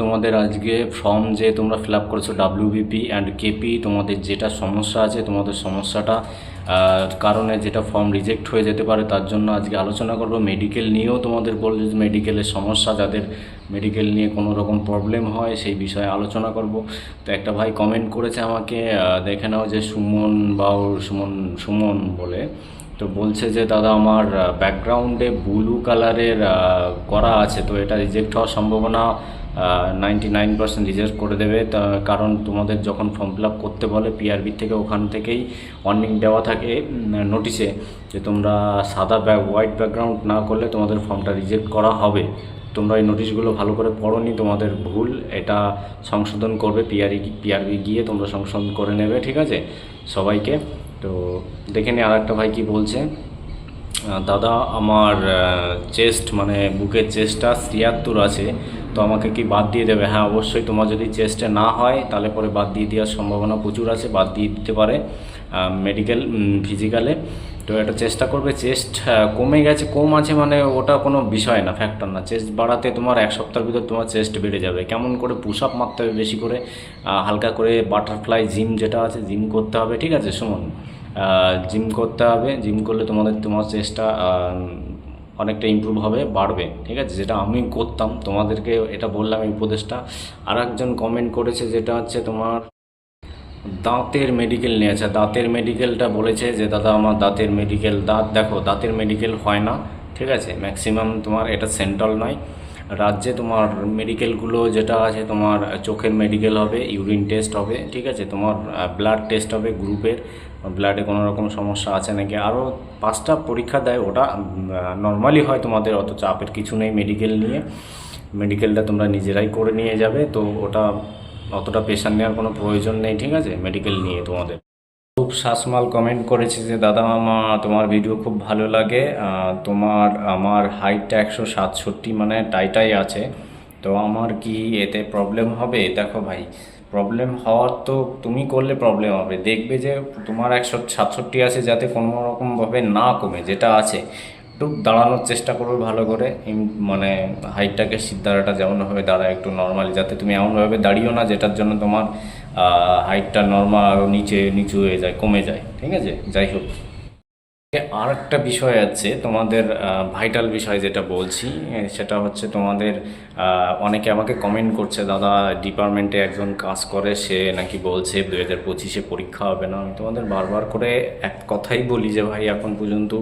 তোমাদের আজকে ফর্ম যে তোমরা ফিল আপ করেছ ডাব্লিউবিপি অ্যান্ড কেপি তোমাদের যেটা সমস্যা আছে, তোমাদের সমস্যাটা কারণে যেটা ফর্ম রিজেক্ট হয়ে যেতে পারে, তার জন্য আজকে আলোচনা করব। মেডিকেল নিয়েও তোমাদের বলছে যে মেডিকেলের সমস্যা, যাদের মেডিকেল নিয়ে কোনো রকম প্রবলেম হয়, সেই বিষয়ে আলোচনা করব। তো একটা ভাই কমেন্ট করেছে আমাকে দেখে নাও যে সুমন বাউর সুমন সুমন বলে, তো বলছে যে, দাদা, আমার ব্যাকগ্রাউন্ডে ব্লু কালারের করা আছে, তো এটা রিজেক্ট হওয়ার সম্ভাবনা নাইনটি নাইন পার্সেন্ট রিজেক্ট করে দেবে। তা কারণ তোমাদের যখন ফর্ম ফিল আপ করতে বলে পিআরবি থেকে, ওখান থেকেই ওয়ার্নিং দেওয়া থাকে নোটিশে যে তোমরা সাদা ব্যাক হোয়াইট ব্যাকগ্রাউন্ড না করলে তোমাদের ফর্মটা রিজেক্ট করা হবে। তোমরা এই নোটিশগুলো ভালো করে পড়োনি, তোমাদের ভুল, এটা সংশোধন করবে পিআরই পিআরবি গিয়ে তোমরা সংশোধন করে নেবে, ঠিক আছে? সবাইকে। তো দেখে নি আর একটা ভাই কি বলছে। দাদা, আমার চেস্ট মানে বুকের চেস্টটা ছিয়াত্তর আছে, তো আমাকে কি বাদ দিয়ে দেবে? হ্যাঁ অবশ্যই তোমার যদি চেস্টে না হয়, তাহলে পরে বাদ দিয়ে দেওয়ার সম্ভাবনা প্রচুর আছে, বাদ দিয়ে দিতে পারে মেডিকেল ফিজিক্যালে তো এটা চেষ্টা করবে চেস্ট কমে গেছে, কম আছে মানে ওটা কোনো বিষয় না ফ্যাক্টর না। চেস্ট বাড়াতে তোমার এক সপ্তাহের ভিতর তোমার চেস্ট বেড়ে যাবে। কেমন করে পুশ আপ মারতে হবে বেশি করে হালকা করে বাটারফ্লাই জিম যেটা আছে জিম করতে হবে, ঠিক আছে, সুমন? জিম করতে হবে। জিম করলে তোমাদের, তোমার চেষ্টা অনেকটা ইমপ্রুভ হবে, বাড়বে, ঠিক আছে? যেটা আমি করতাম, তোমাদেরকে এটা বললাম এই উপদেশটা। আর একজন কমেন্ট করেছে যেটা হচ্ছে তোমার দাঁতের মেডিকেল নিয়েছে দাঁতের মেডিকেলটা বলেছে যে, দাদা, আমার দাঁতের মেডিকেল দাঁত দেখো, দাঁতের মেডিকেল হয় না, ঠিক আছে? ম্যাক্সিমাম তোমার এটা সেন্ট্রাল নয়। রাজ্যে তোমার মেডিকেলগুলো যেটা আছে, তোমার চোখের মেডিকেল হবে ইউরিন টেস্ট হবে, ঠিক আছে? তোমার ব্লাড টেস্ট হবে গ্রুপের ব্লাডে কোনো রকম সমস্যা আছে নাকি? আরও পাঁচটা পরীক্ষা দেয় ওটা নর্মালি হয় তোমাদের অত চাপের কিছু নেই মেডিকেল নিয়ে। মেডিকেলটা তোমরা নিজেরাই করে নিয়ে যাবে, তো ওটা অতটা প্রেশার নেওয়ার কোনো প্রয়োজন নেই, ঠিক আছে? মেডিকেল নিয়ে তোমাদের। খুব শাসমাল কমেন্ট করেছে যে, দাদা মামা, তোমার ভিডিও খুব ভালো লাগে। তোমার, আমার হাইটটা একশো সাতষট্টি মানে টাইটাই আছে। তো আমার কি এতে প্রবলেম হবে? দেখো ভাই প্রবলেম হওয়ার তো তুমি করলে প্রবলেম হবে। দেখবে যে তোমার একশো সাতষট্টি আছে যাতে কোনো রকমভাবে না কমে, যেটা আছে। একটু দাঁড়ানোর চেষ্টা করবে ভালো করে। মানে হাইটটাকে সিদ্ধারাটা যেমনভাবে দাঁড়ায় একটু নর্মালি যাতে তুমি এমনভাবে দাঁড়িয়েও না, যেটার জন্য তোমার হাইটটা নর্মাল নিচে, নিচু হয়ে যায়, কমে যায়। ঠিক আছে? যাই হোক। আর একটা বিষয় আছে, তোমাদের ভাইটাল বিষয় যেটা বলছি সেটা হচ্ছে তোমাদের অনেকে আমাকে কমেন্ট করছে, দাদা ডিপার্টমেন্টে একজন কাজ করে, সে নাকি বলছে দু হাজার পঁচিশে পরীক্ষা হবে না। আমি তোমাদের বারবার করে এক কথাই বলি যে, ভাই, এখন পর্যন্ত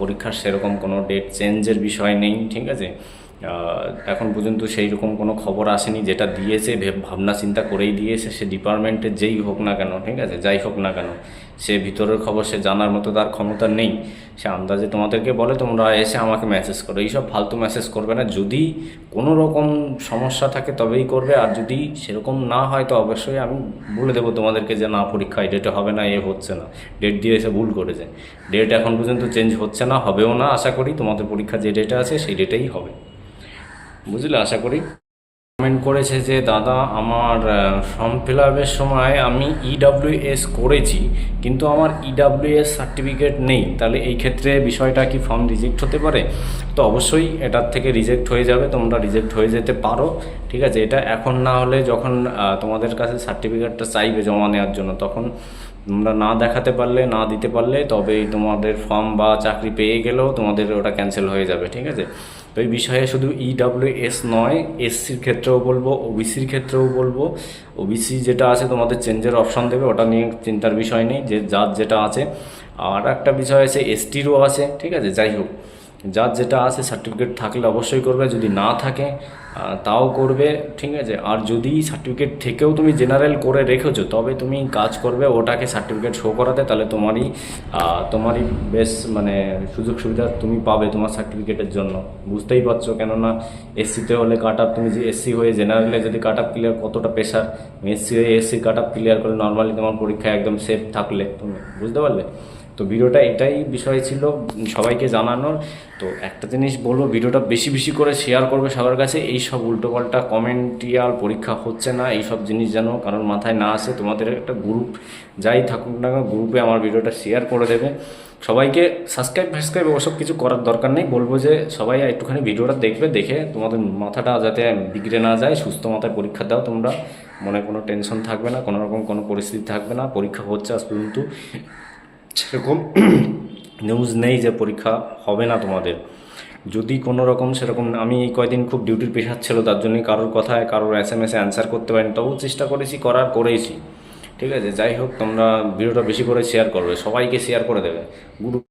পরীক্ষার সেরকম কোনো ডেট চেঞ্জের বিষয় নেই, ঠিক আছে? এখন পর্যন্ত সেই রকম কোনো খবর আসেনি, যেটা দিয়েছে ভেব- ভাবনা চিন্তা করেই দিয়েছে, সে ডিপার্টমেন্টের যেই হোক না কেন, ঠিক আছে, যাই হোক না কেন, সে ভিতরের খবর, সে জানার মতো তার ক্ষমতা নেই, সে আন্দাজে তোমাদেরকে বলে, তোমরা এসে আমাকে মেসেজ করো, এইসব ফালতু মেসেজ করবে না, যদি কোনো রকম সমস্যা থাকে তবেই করবে, আর যদি সেরকম না হয়, তো অবশ্যই আমি বলে দেবো তোমাদেরকে যে না পরীক্ষা এই ডেটে হবে না, এ হচ্ছে না ডেট দিয়ে এসে ভুল করেছে ডেট এখন পর্যন্ত চেঞ্জ হচ্ছে না, হবেও না, আশা করি তোমাদের পরীক্ষা যে ডেটে আছে, সেই ডেটেই হবে। বুঝলে? আশা করি। কমেন্ট করেছে যে, দাদা, আমার ফর্ম ফিল আপের সময় আমি ইডাব্লিউএস করেছি, কিন্তু আমার ইডাব্লিউএস সার্টিফিকেট নেই। তাহলে এই ক্ষেত্রে বিষয়টা কি ফর্ম রিজেক্ট হতে পারে? তো অবশ্যই এটার থেকে রিজেক্ট হয়ে যাবে, তোমরা রিজেক্ট হয়ে যেতে পারো, ঠিক আছে? এটা এখন না হলে যখন তোমাদের কাছে সার্টিফিকেটটা চাইবে জমা নেওয়ার জন্য, তখন তোমরা না দেখাতে পারলে, না দিতে পারলে, তবেই তোমাদের ফর্ম বা চাকরি পেয়ে গেলেও তোমাদের ওটা ক্যান্সেল হয়ে যাবে, ঠিক আছে? তো এই বিষয়ে শুধু ইডাব্লিউ এস নয় এসসির ক্ষেত্রেও বলব ওবিসির ক্ষেত্রেও বলব। ওবিসি যেটা আছে তোমাদের চেঞ্জের অপশন দেবে, ওটা নিয়ে চিন্তার বিষয় নেই, যে যার যেটা আছে। আর একটা বিষয় আছে এসটিরও আছে, ঠিক আছে? যাই হোক। যার যেটা আছে সার্টিফিকেট থাকলে অবশ্যই করবে, যদি না থাকে তাও করবে, ঠিক আছে? আর যদি সার্টিফিকেট থেকেও তুমি জেনারেল করে রেখেছো, তবে তুমি কাজ করবে, ওটাকে সার্টিফিকেট শো করাতে, তাহলে তোমারই তোমারই বেশ মানে সুযোগ সুবিধা তুমি পাবে তোমার সার্টিফিকেটের জন্য। বুঝতেই পারছ? কেননা এসসিতে হলে কাট আপ তুমি যে এসসি হয়ে জেনারেলে যদি কাট আপ ক্লিয়ার কতটা প্রেশার এসসি হয়ে এসসি কাট আপ ক্লিয়ার করলে নর্মালি তোমার পরীক্ষা একদম সেফ থাকলে তুমি, বুঝতে পারলে? তো ভিডিওটা এটাই বিষয় ছিল, সবাইকে জানানোর। তো একটা জিনিস বলব, ভিডিওটা বেশি বেশি করে শেয়ার করবে সবার কাছে। এই সব উল্টোপাল্টা কমেন্টিয়াল পরীক্ষা হচ্ছে না, এই সব জিনিস যেন কারণ মাথায় না আসে। তোমাদের একটা গ্রুপ যাই থাকুক না গ্রুপে আমার ভিডিওটা শেয়ার করে দেবে। সবাইকে সাবস্ক্রাইব ফাবস্ক্রাইব ওসব কিছু করার দরকার নেই। বলব যে সবাই একটুখানি ভিডিওটা দেখবে, দেখে তোমাদের মাথাটা যাতে বিগড়ে না যায়, সুস্থ মাথায় পরীক্ষা দাও তোমরা। মনে কোনো টেনশন থাকবে না, কোনো রকম কোনো পরিস্থিতি থাকবে না। পরীক্ষা হচ্ছে আজ পর্যন্ত। সেরকম নিউজ নেই যে পরীক্ষা হবে না তোমাদের। যদি কোনো রকম সেরকম, আমি এই কয়দিন খুব ডিউটির প্রেশার ছিল, তার জন্যই কারোর কথায় কারোর এস এম এসে অ্যান্সার করতে পারিনি। তবু চেষ্টা করেছি, করার করেইছি ঠিক আছে, যাই হোক, তোমরা ভিডিওটা বেশি করে শেয়ার করবে, সবাইকে শেয়ার করে দেবে। গ্রুপ